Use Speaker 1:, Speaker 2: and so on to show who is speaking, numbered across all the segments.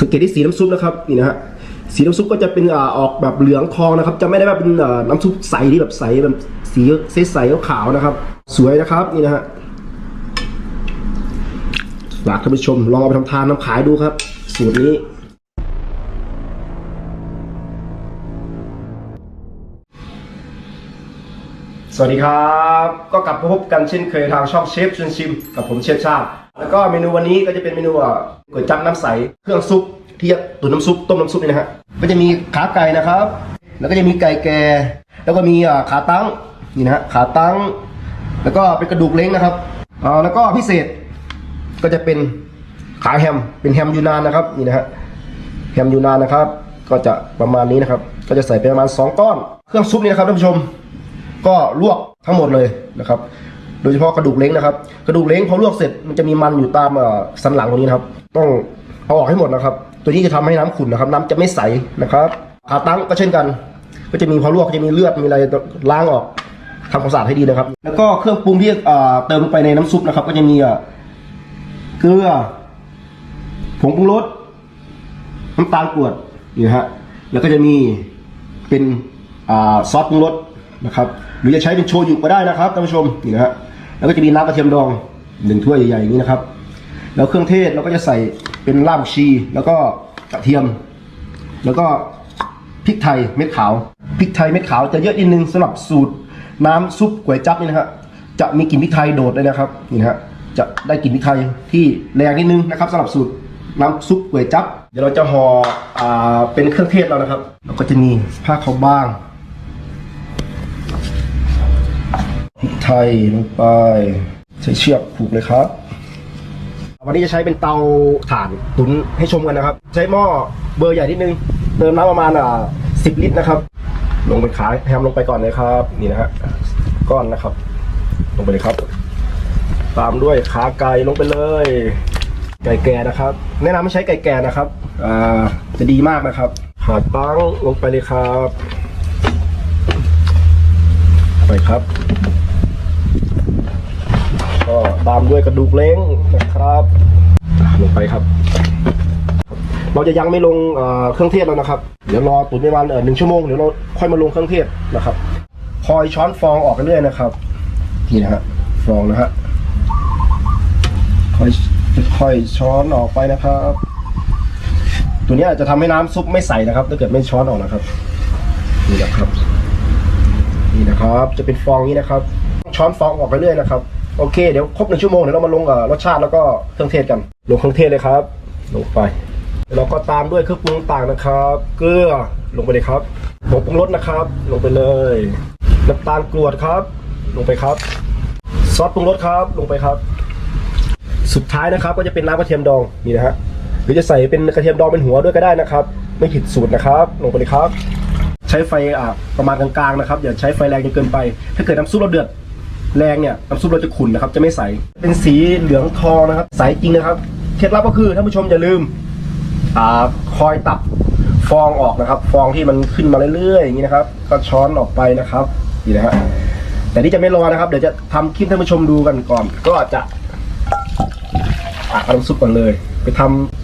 Speaker 1: สังเกตที่สีน้ำซุปนะครับนี่นะฮะสีน้ำซุปก็จะเป็นอออกแบบเหลืองทองนะครับ จะไม่ได้แบบเป็นน้ำซุปใสที่แบบใสแบบสีใสๆขาวๆนะครับ สวยนะครับนี่นะฮะฝากท่านผู้ชมลองเอาไปทำทานน้ำขายดูครับ สูตรนี้ สวัสดีครับ ก็กลับมาพบกันเช่นเคยทางช่องเชฟชวนชิม กับผมเชฟชาติ แล้วก็เมนูวันนี้ก็จะเป็นเมนูก๋วยจั๊บน้ำใส เครื่องซุปที่จะตุ๋นน้ำซุปต้มน้ำซุปนี่นะฮะก็จะมีขาไก่นะครับ แล้วก็จะมีไก่แก่ แล้วก็มีขาตั้งนี่นะฮะขาตั้ง แล้วก็เป็นกระดูกเล้งนะครับอ่าแล้วก็พิเศษก็จะเป็นขาแฮมเป็นแฮมยูนานนะครับนี่นะฮะแฮมยูนานนะครับ ก็จะประมาณนี้นะครับ ก็จะใส่ไปประมาณ 2 ก้อน เครื่องซุปนี่นะครับท่านผู้ชม ก็ลวกทั้งหมดเลยนะครับ โดยเฉพาะกระดูกเล้งนะครับกระดูกเล้งพอลวกเสร็จมันจะมีมันอยู่ตามสันหลังตรงนี้นะครับ ต้องเอาออกให้หมดนะครับ ตัวนี้จะทำให้น้ำขุ่นนะครับ น้ำจะไม่ใสนะครับขาตั้งก็เช่นกัน ก็จะมีพอลวกก็จะมีเลือดมีอะไรล้างออกทำความสะอาดให้ดีนะครับ แล้วก็เครื่องปรุงที่เอ่อเติมลงไปในน้ำซุปนะครับ ก็จะมีเกลือผงปรุงรสน้ำตาลกรวดนี่ฮะแล้วก็จะมีเป็นอซอสปรุงรสนะครับ หรือจะใช้เป็นโชยุก็ได้นะครับท่านผู้ชมนี่นะฮะ แล้วก็จะมีน้ำกระเทียมดองหนึ่งถ้วยใหญ่ๆอย่างนี้นะครับ แล้วเครื่องเทศเราก็จะใส่เป็นรากชี แล้วก็กระเทียม แล้วก็พริกไทยเม็ดขาวพริกไทยเม็ดขาวจะเยอะนิดนึงสำหรับสูตรน้ำซุปก๋วยจั๊บนี่นะฮะจะมีกลิ่นพริกไทยโดดเลยนะครับนี่นะฮะจะได้กลิ่นพริกไทยที่แรงนิดนึงนะครับสำหรับสูตรน้ำซุปก๋วยจั๊บเดี๋ยวเราจะห่ออ่าเป็นเครื่องเทศเรานะครับแล้วก็จะมีผ้าขาวบาง ไทยลงไป ใช้เชือกผูกเลยครับ วันนี้จะใช้เป็นเตาถ่านตุ๋นให้ชมกันนะครับ ใช้หม้อเบอร์ใหญ่นิดนึงเติมน้ำประมาณอ่าสิบลิตรนะครับ ลงไปขายแฮมลงไปก่อนเลยครับ นี่นะฮะก้อนนะครับ ลงไปเลยครับ ตามด้วยขาไก่ลงไปเลย ไก่แก่นะครับ แนะนำไม่ใช้ไก่แก่นะครับอ่าจะดีมากนะครับขาตั้งลงไปเลยครับ ไปครับามด้วยกระดูกเล้งนะครับลงไปครับ เราจะยังไม่ลงเครื่องเทศแล้วนะครับ เดี๋ยวรอตุ๋นประมาณหนึ่งชั่วโมงเดี๋ยวเราค่อยมาลงเครื่องเทศนะครับ คอยช้อนฟองออกไปเรื่อยนะครับ นี่นะฮะฟองนะฮะค่อยค่อยช้อนออกไปนะครับ ตัวนี้อาจจะทำให้น้ำซุปไม่ใสนะครับถ้าเกิดไม่ช้อนออกนะครับ นี่นะครับ นี่นะครับ จะเป็นฟองนี้นะครับ ช้อนฟองออกไปเรื่อยนะครับ โอเคเดี๋ยวครบหนึ่งชั่วโมงเดี๋ยวเรามาลงกับรสชาติแล้วก็เครื่องเทศกัน ลงเครื่องเทศเลยครับ ลงไปแล้วก็ตามด้วยเครื่องปรุงต่างนะครับ เกลือลงไปเลยครับผงปรุงรสนะครับ ลงไปเลยน้ำตาลกรวดครับ ลงไปครับ ซอสปรุงรสครับ ลงไปครับ สุดท้ายนะครับ ก็จะเป็นน้ำกระเทียมดองนี่นะฮะหรือจะใส่เป็นกระเทียมดองเป็นหัวด้วยก็ได้นะครับ ไม่ผิดสูตรนะครับ ลงไปเลยครับ ใช้ไฟอะประมาณกลางๆนะครับอย่าใช้ไฟแรงจนเกินไป ถ้าเกิดน้ำซุปเราเดือด แรงเนี่ยน้ำซุปเราจะขุ่นนะครับ จะไม่ใส เป็นสีเหลืองทองนะครับ ใสจริงนะครับ เคล็ดลับก็คือท่านผู้ชมอย่าลืมอ่าคอยตับฟองออกนะครับ ฟองที่มันขึ้นมาเรื่อยๆอย่างนี้นะครับ ก็ช้อนออกไปนะครับนี่นะฮะแต่นี่จะไม่รอนะครับ เดี๋ยวจะทำคลิปท่านผู้ชมดูกันก่อน ก็จะตักเอาน้ำซุปก่อนเลย ไปท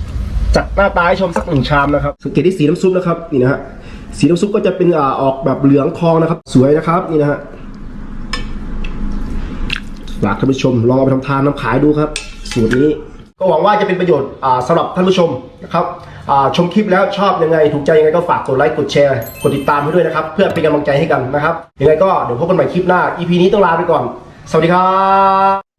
Speaker 1: ำจัดหน้าตาให้ชมสักหนึ่งชามนะครับ สังเกตที่สีน้ำซุปนะครับนี่นะฮะสีน้ำซุปก็จะเป็นออกแบบเหลืองทองนะครับ สวยนะครับนี่นะฮะ ฝากท่านผู้ชมลองเอาไปทำทานน้ำขายดูครับ สูตรนี้ ก็หวังว่าจะเป็นประโยชน์อ่าสำหรับท่านผู้ชมนะครับอ่าชมคลิปแล้วชอบยังไง ถูกใจยังไงก็ฝากกดไลค์กดแชร์กดติดตามให้ด้วยนะครับ เพื่อเป็นกำลังใจให้กันนะครับยังไงก็เดี๋ยวพบกันใหม่คลิปหน้า EP นี้ต้องลาไปก่อน สวัสดีครับ